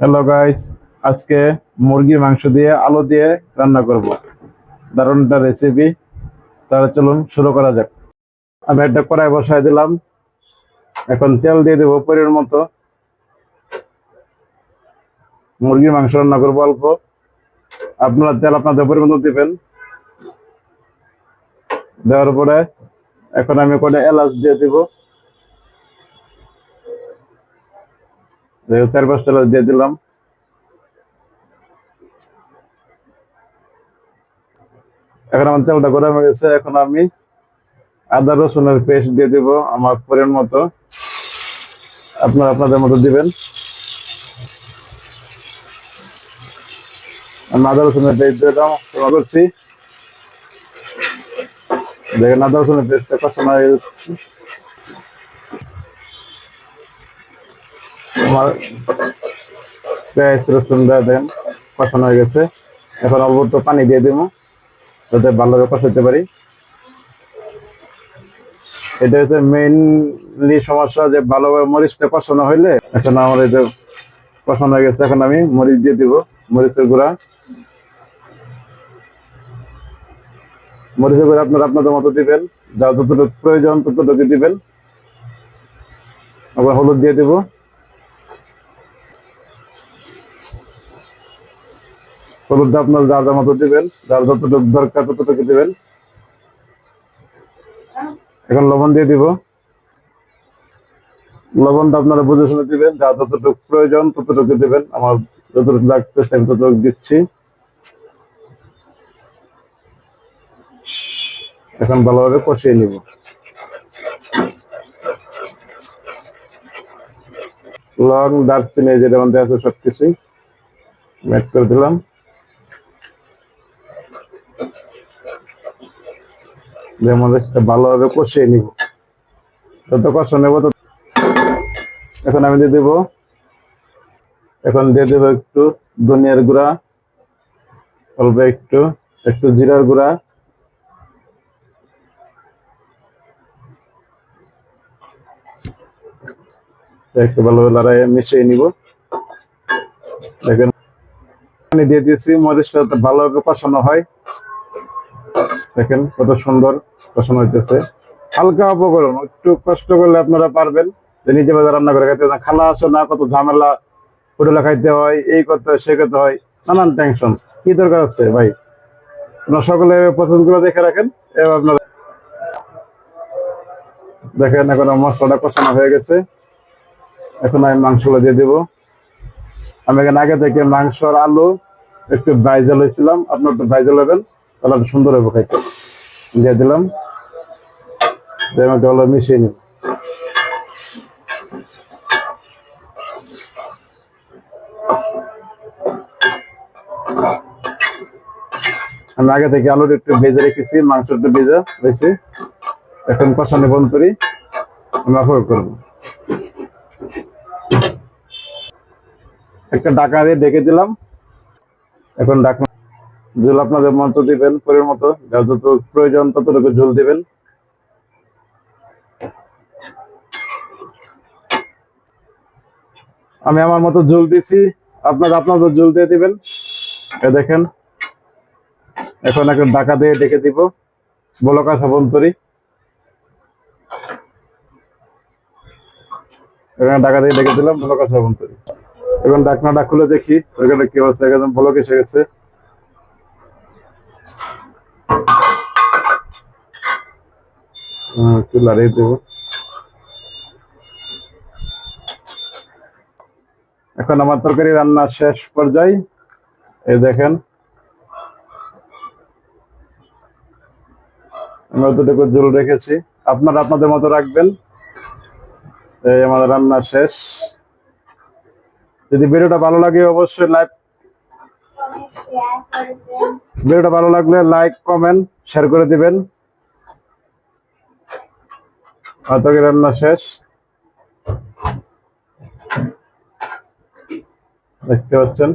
Hello guys আজকে মুরগির মাংস দিয়ে আলু দিয়ে রান্না করব। দারুণ একটা রেসিপি তাহলে চলুন শুরু করা যাক। আমি একটা কড়াই বসাই দিলাম। এখন তেল দিয়ে দেবো পরিমাণ মতো। মুরগির মাংস রান্না করব অল্প। আপনারা তেল আপনাদের পরিমাণ দিবেন। দেওয়ার পরে এখন আমি কটা এলাচ দিয়ে দিব। চার পাঁচটা দিয়ে দিলাম। এখন আমার তেলটা গরম হয়ে গেছে, এখন আমি আদা, রসুনের পেস্ট দিয়ে দিব আমার পরিমাণ মতো। আপনারা আপনাদের মতো দিবেন। আদা, রসুনের পেস্ট দিলাম, ক্ষমা করছি। দেখেন, আদা, রসুনের পেস্টটা কষানো হয়ে যাচ্ছে আমার পেঁয়াজ রসুনটা দেন কষানো হয়ে গেছে। এখন অল্প পানি দিয়ে দিব, যাতে ভালোভাবে কষাতে পারি। এটা হচ্ছে মেইনলি সমস্যা যে ভালোভাবে মরিচটা কষানো হইলে, এখন আমার এই যে কষানো হয়ে গেছে, এখন আমি মরিচ দিয়ে দিব, মরিচের গুঁড়া। মরিচের গুঁড়া আপনারা আপনাদের মতো দিবেন, যা যতটুকু প্রয়োজন ততটুকু দিবেন। আবার হলুদ দিয়ে দিব। হলুদটা আপনার যার যার মতো দিবেন, যার যতটুকু দরকার ততটুকু দিবেন। এখন লবণ দিয়ে দিব। লবণটা আপনারা বুঝে শুনে দিবেন, যা যতটুকু প্রয়োজন ততটুকু দিবেন। আমার যতটুকু লাগতেছে আমি ততটুকু দিচ্ছি। এখন ভালোভাবে কষিয়ে নিব। লং দারচিনি যেটা মধ্যে আছে সবকিছুই ম্যাট করে দিলাম। যেমন ভালোভাবে কষিয়ে নিব। যত কষা নেব তত এখন আমি দিয়ে দেবো। এখন দিয়ে দেবো একটু ধনিয়ার গুঁড়া, অল্প একটু একটু জিরার গুঁড়া। একটু ভালোভাবে লড়াই মিশিয়ে নিব। দেখেন দিয়ে দিয়েছি, মরিচটা ভালোভাবে কষানো হয়। দেখেন কত সুন্দর কষানো হইতেছে। হালকা উপকরণ একটু কষ্ট করলে আপনারা পারবেন। যে নিজে বাজার রান্না করে খাইতে না। খালা আসে না, কত ঝামেলা, হোটেলে খাইতে হয়, এই করতে হয়, সে করতে হয়, নানান টেনশন কি দরকার আছে ভাই? সকলে পছন্দ করে দেখে রাখেন, এবার আপনারা দেখেন এখন মশলাটা কষানো হয়ে গেছে। এখন আমি মাংসগুলো দিয়ে দিব। আমি এখানে আগে থেকে মাংস আর আলু, একটু ভাইজাল হয়েছিলাম। আপনার একটু ভাইজাল হবেন। তাহলে সুন্দর হবে খাইতে। দিয়ে দিলাম। দিয়ে মিশিয়ে নিব। আমি আগে থেকে আলুর একটু ভেজে রেখেছি মাংস একটু ভেজা রয়েছে এখন কষানো বন্ধ করি। আমরা অপর করব। একটা ডাকা দিয়ে ডেকে দিলাম। এখন ডাকনা ঝোল আপনাদের মতো দিবেন পরিমাণ মতো যার যত প্রয়োজন ততটুকু ঝোল দিবেন। আমি আমার মতো ঝোল দিছি, আপনারা আপনাদের ঝোল দিয়ে দিবেন। এ দেখেন, এখন একটা ডাকা দিয়ে ডেকে দিব, বলকা সাবন্তরী এখানে ডাকা দিয়ে ডেকে দিলাম, বলকা সাবন্তরী এখন ডাকনাটা খুলে দেখি ওইখানে কি অবস্থা একদম বলক এসে গেছে। একটু লাড়িয়ে দেবো। এখন আমার তরকারি রান্না শেষ পর্যায়ে। এই দেখেন। আমি অতটুকু জল রেখেছি। আপনারা আপনাদের মতো রাখবেন। এই আমাদের রান্না শেষ। যদি ভিডিওটা ভালো লাগে অবশ্যই লাইক ভিডিওটা ভালো লাগলে লাইক কমেন্ট শেয়ার করে দিবেন। আর রান্না শেষ। দেখতে পাচ্ছেন।